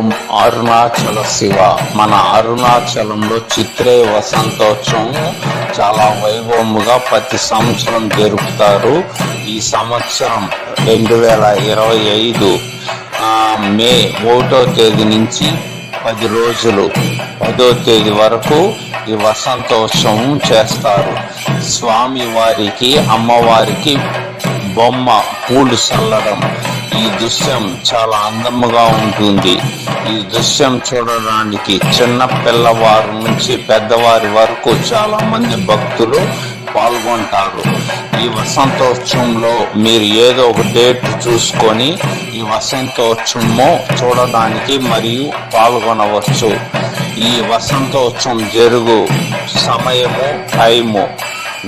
ఓం అరుణాచల శివ. మన అరుణాచలంలో చిత్రే వసంతోత్సవం చాలా వైభవముగా ప్రతి సంవత్సరం జరుపుతారు. ఈ సంవత్సరం రెండు వేల ఇరవై ఐదు మే ఒకటో తేదీ నుంచి పది రోజులు పదో తేదీ వరకు ఈ వసంతోత్సవం చేస్తారు. స్వామి వారికి అమ్మవారికి బొమ్మ పూలు చల్లడం ఈ దృశ్యం చాలా అందముగా ఉంటుంది. ఈ దృశ్యం చూడడానికి చిన్న పిల్లవారి నుంచి పెద్దవారి వరకు చాలా మంది భక్తులు పాల్గొంటారు. ఈ వసంతోత్సవంలో మీరు ఏదో ఒక డేట్ చూసుకొని ఈ వసంతోత్సవము చూడడానికి మరియు పాల్గొనవచ్చు. ఈ వసంతోత్సవం జరుగు సమయము టైము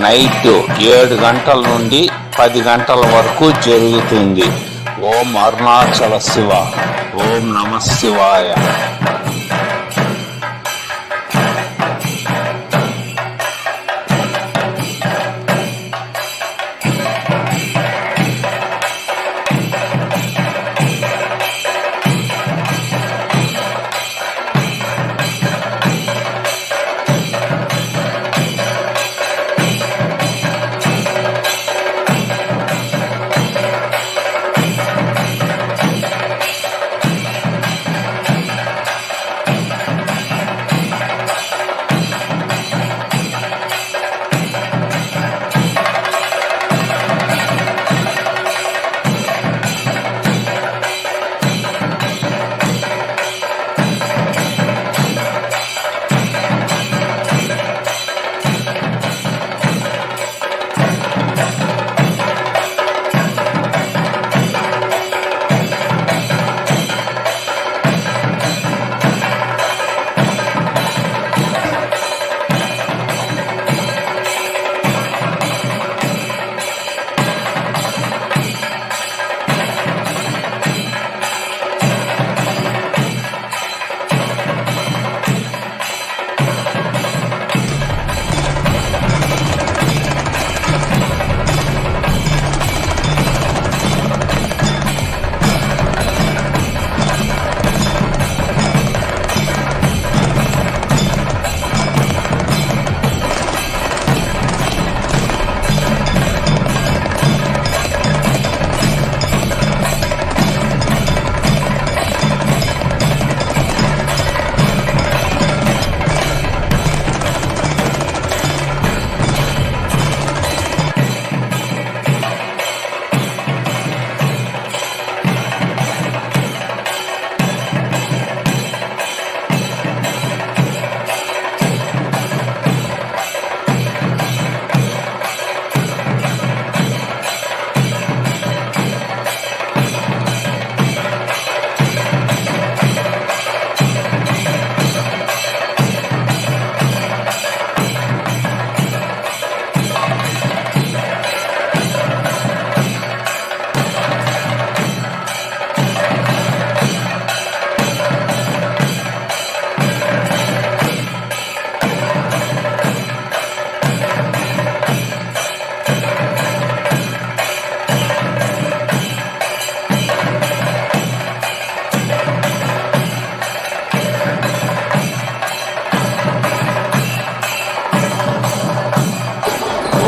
నైట్ ఏడు గంటల నుండి పది గంటల వరకు జరుగుతుంది. ఓం అరుణాచల శివ ఓం నమ శివాయ.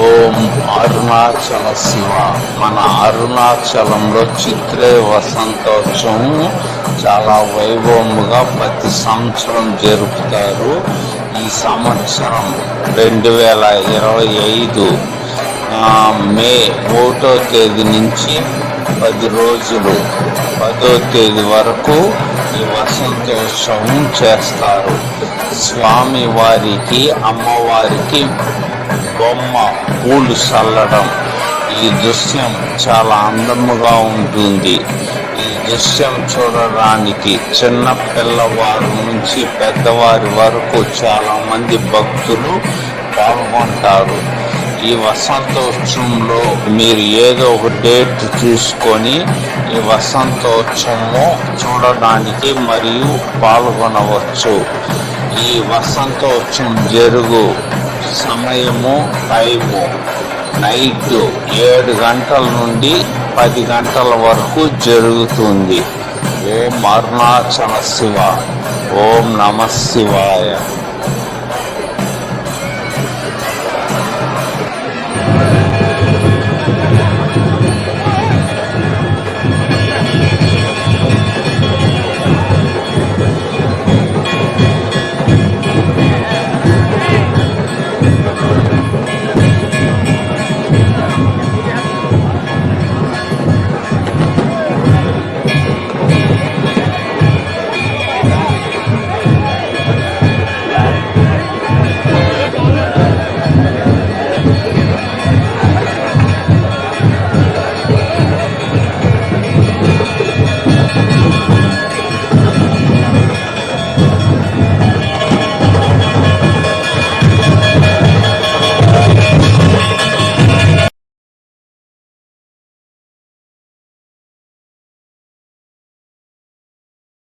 ఓం అరుణాచల శివ మన అరుణాచలంలో చిత్రే వసంతోత్సవం చాలా వైభవముగా ప్రతి సంవత్సరం జరుపుతారు. ఈ సంవత్సరం రెండు వేల ఇరవై ఐదు మే ఒకటో తేదీ నుంచి పది రోజులు పదో తేదీ వరకు ఈ వసంతోత్సవం చేస్తారు. స్వామి వారికి అమ్మవారికి బొమ్మ పూలు చల్లడం. ఈ దృశ్యం చాలా అందముగా ఉంటుంది. ఈ దృశ్యం చూడడానికి చిన్న పిల్లవారి నుంచి పెద్దవారి వరకు చాలా మంది భక్తులు పాల్గొంటారు. ఈ వసంతోత్సవంలో మీరు ఏదో ఒక డేట్ చూసుకొని ఈ వసంతోత్సవము చూడడానికి మరియు పాల్గొనవచ్చు. ఈ వసంతోత్సవం జరుగు సమయము టైము. నైట్ ఏడు గంటల నుండి పది గంటల వరకు జరుగుతుంది. ఓం అరుణాచల శివ. ఓం నమ శివాయ.